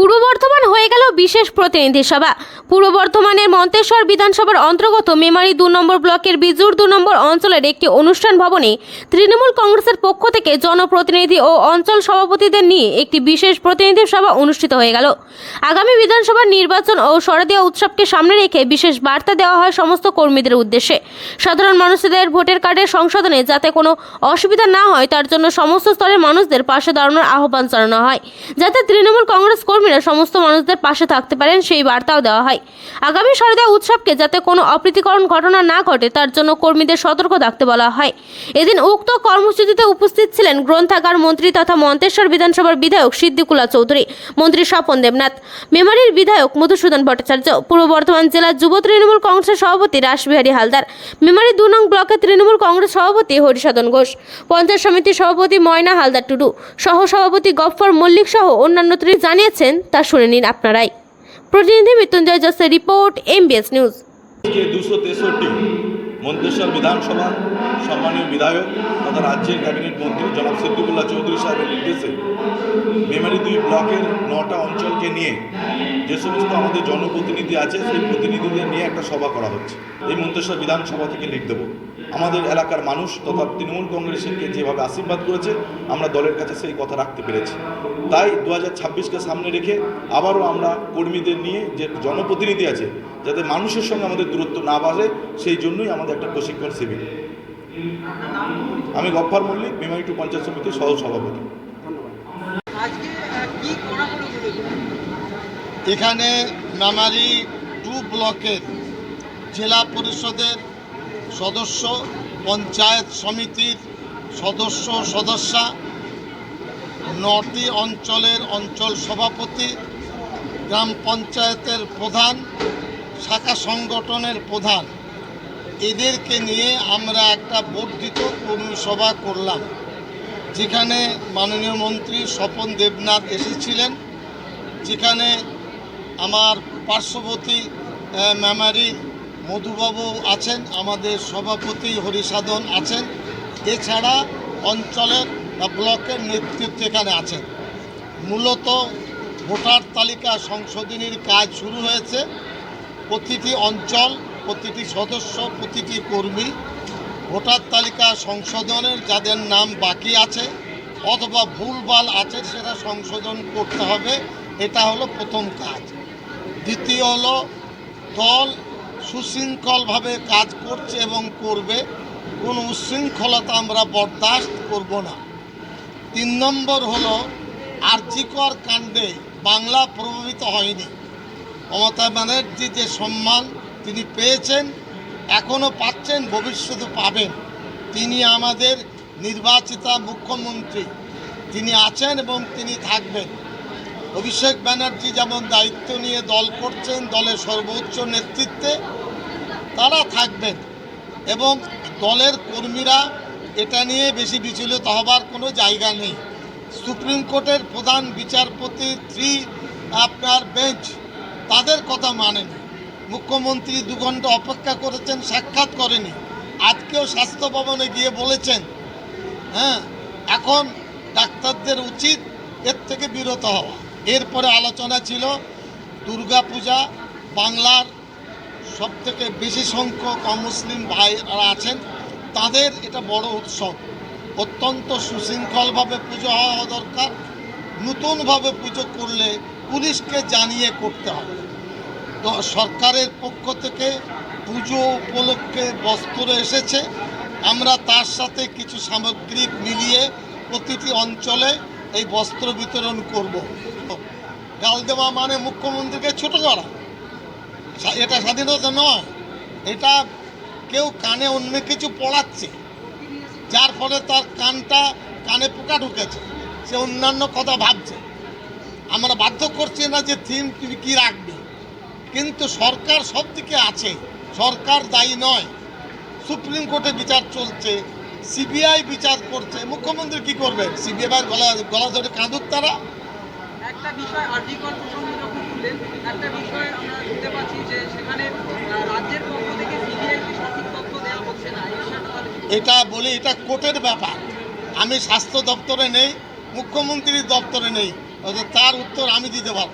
পূর্ব বর্ধমান বিশেষ প্রতিনিধি সভা। পূর্ব বর্ধমানের মন্তেশ্বর বিধানসভার অন্তর্গত মেমারি দু নম্বর ব্লকের বিজুর দু নম্বর অঞ্চলের একটি অনুষ্ঠান ভবনে তৃণমূল কংগ্রেসের পক্ষ থেকে জনপ্রতিনিধি ও অঞ্চল সভাপতিদের নিয়ে একটি বিশেষ প্রতিনিধি সভা অনুষ্ঠিত হয়ে গেল। আগামী বিধানসভার নির্বাচন ও শরদীয় উৎসবকে সামনে রেখে বিশেষ বার্তা দেওয়া হয় সমস্ত কর্মীদের উদ্দেশ্যে। সাধারণ মানুষদের ভোটের কার্ডের সংশোধনে যাতে কোনো অসুবিধা না হয়, তার জন্য সমস্ত স্তরের মানুষদের পাশে দাঁড়ানোর আহ্বান জানানো হয়। যাতে তৃণমূল কংগ্রেস কর্মীরা সমস্ত মানুষদের পাশে থাকতে পারেন, সেই বার্তাও দেওয়া হয়। আগামী শারদীয় উৎসবকে যাতে কোনো অপ্রীতিকরণ ঘটনা না ঘটে, তার জন্য কর্মীদের সতর্ক থাকতে বলা হয়। এদিন উক্ত কর্মসূচিতে উপস্থিত ছিলেন গ্রন্থাগার মন্ত্রী তথা মন্তেশ্বর বিধানসভার বিধায়ক সিদ্দিকুলা চৌধুরী, মন্ত্রী স্বপন দেবনাথ, মেমারির বিধায়ক মধুসূদন ভট্টাচার্য, পূর্ব বর্ধমান জেলার যুব তৃণমূল কংগ্রেসের সভাপতি রাসবিহারী হালদার, মেমারি দু নং ব্লকের তৃণমূল কংগ্রেস সভাপতি হরিসাধন ঘোষ, পঞ্চায়েত সমিতির সভাপতি ময়না হালদার টুডু সহ সভাপতি গফর মল্লিক সহ অন্যান্য তিনি জানিয়েছেন তা শুনে নিন আপনারাই। প্রতিনিধি মৃত্যুঞ্জয় জসের রিপোর্ট এমবিএস নিউজ। দুশো তেষট্টি মন্তেশ্বর বিধানসভা সম্মানীয় বিধায়ক তথা রাজ্যের ক্যাবিনেট মন্ত্রী জনাব সিদ্দিকুল্লাহ চৌধুরী সাহেবের নির্দেশে মেমারি দুই ব্লকের নটা অঞ্চলকে নিয়ে যে সমস্ত আমাদের জনপ্রতিনিধি আছে, সেই প্রতিনিধিদের নিয়ে একটা সভা করা হচ্ছে। এই মন্তেশ্বর বিধানসভা থেকে লিখ দেবো। আমাদের এলাকার মানুষ তথা তৃণমূল কংগ্রেসকে যেভাবে আশীর্বাদ করেছে, আমরা দলের কাছে সেই কথা রাখতে পেরেছি। তাই দু হাজার সামনে রেখে আবারও আমরা কর্মীদের নিয়ে যে জনপ্রতিনিধি আছে, যাতে মানুষের সঙ্গে আমাদের দূরত্ব না বাড়ে, সেই জন্যই আমাদের একটা প্রশিক্ষণ শিবির। আমি গফ্ফার মল্লিক, মেমারি টু পঞ্চায়েত সমিতির সহ সভাপতি আজকে আহ, কি করা হলো বলে এখানে মেমারি টু ব্লকের জেলা পরিষদের সদস্য, পঞ্চায়েত সমিতির সদস্য সদস্যা, নটি অঞ্চলের অঞ্চল সভাপতি, গ্রাম পঞ্চায়েতের প্রধান, শাখা সংগঠনের প্রধান। এদেরকে নিয়ে আমরা একটা বর্ধিত কর্মী সভা করলাম। যেখানে মাননীয় মন্ত্রী স্বপন দেবনাথ এসেছিলেন যেখানে আমার পার্শ্ববর্তী আহ, মেমারির মধুবাবু আছেন আমাদের সভাপতি হরিসাধন আছেন এছাড়া অঞ্চলের বা ব্লকের নেতৃত্ব এখানে আছেন। মূলত ভোটার তালিকা সংশোধনীর কাজ শুরু হয়েছে। প্রতিটি অঞ্চল প্রতিটি সদস্য প্রতিটি কর্মী ভোটার তালিকা সংশোধনের যাদের নাম বাকি আছে অথবা ভুলভাল আছে সেটা সংশোধন করতে হবে, এটা হলো প্রথম কাজ। দ্বিতীয় হলো দল সুশৃঙ্খলভাবে কাজ করছে এবং করবে, কোনো উচ্ছৃঙ্খলতা আমরা বরদাস্ত করব না। তিন নম্বর হলো আর্যিকর কাণ্ডে বাংলা প্রভাবিত হয়নি। মমতা ব্যানার্জি যে সম্মান তিনি পেয়েছেন এখনও পাচ্ছেন ভবিষ্যতে পাবেন। তিনি আমাদের নির্বাচিতা মুখ্যমন্ত্রী। তিনি আছেন এবং তিনি থাকবেন। অভিষেক ব্যানার্জি যেমন দায়িত্ব নিয়ে দল করছেন, দলের সর্বোচ্চ নেতৃত্বে তারা থাকবেন। এবং দলের কর্মীরা এটা নিয়ে বেশি বিচলিত হবার কোনো জায়গা নেই। সুপ্রিম কোর্টের প্রধান বিচারপতি থ্রি আপনার বেঞ্চ, তাদের কথা মানেন। মুখ্যমন্ত্রী দু ঘণ্টা অপেক্ষা করেছেন, সাক্ষাৎ করেনি। আজকেও স্বাস্থ্য ভবনে গিয়ে বলেছেন হ্যাঁ এখন ডাক্তারদের উচিত এর থেকে বিরত হওয়া। এরপরে আলোচনা ছিল দুর্গাপূজা, বাংলার সব থেকে বেশি সংখ্যক অমুসলিম ভাইরা আছেন, তাদের এটা বড় উৎসব। অত্যন্ত সুশৃঙ্খলভাবে পুজো হওয়া দরকার, নতুনভাবে পুজো করলে পুলিশকে জানিয়ে করতে হবে। সরকারের পক্ষ থেকে পুজো উপলক্ষে বস্ত্র এসেছে। আমরা তার সাথে কিছু সামগ্রিক মিলিয়ে প্রতিটি অঞ্চলে এই বস্ত্র বিতরণ করব। গাল দেওয়া মানে মুখ্যমন্ত্রীকে ছোট করা। এটা স্বাধীনতা নয়। এটা কেউ কানে অন্য কিছু পড়াচ্ছে। যার ফলে তার কানটা কানে পোকা ঢুকেছে। সে অন্যান্য কথা ভাবছে। আমরা বাধ্য করছি না যে থিম তুমি কী রাখবে। কিন্তু সরকার সব দিকে আছে। সরকার দায়ী নয়। সুপ্রিম কোর্টে বিচার চলছে সিবিআই বিচার করছে। মুখ্যমন্ত্রী কি করবেন সিবিআই গলা গলা ধরে কাঁদুক তারা? একটা বিষয় আর্টিকল প্রসঙ্গে যখন তুললেন একটা বিষয় আমরা দেখতে পাচ্ছি যে সেখানে রাজ্যের পক্ষ থেকে সিবিআইকে সঠিক তথ্য দেওয়া হচ্ছে না এই বিষয়টা তাহলে কি? এটা বলি এটা কোর্টের ব্যাপার। আমি স্বাস্থ্য দপ্তরে নেই মুখ্যমন্ত্রীর দপ্তরে নেই। তার উত্তর আমি দিতে পারব।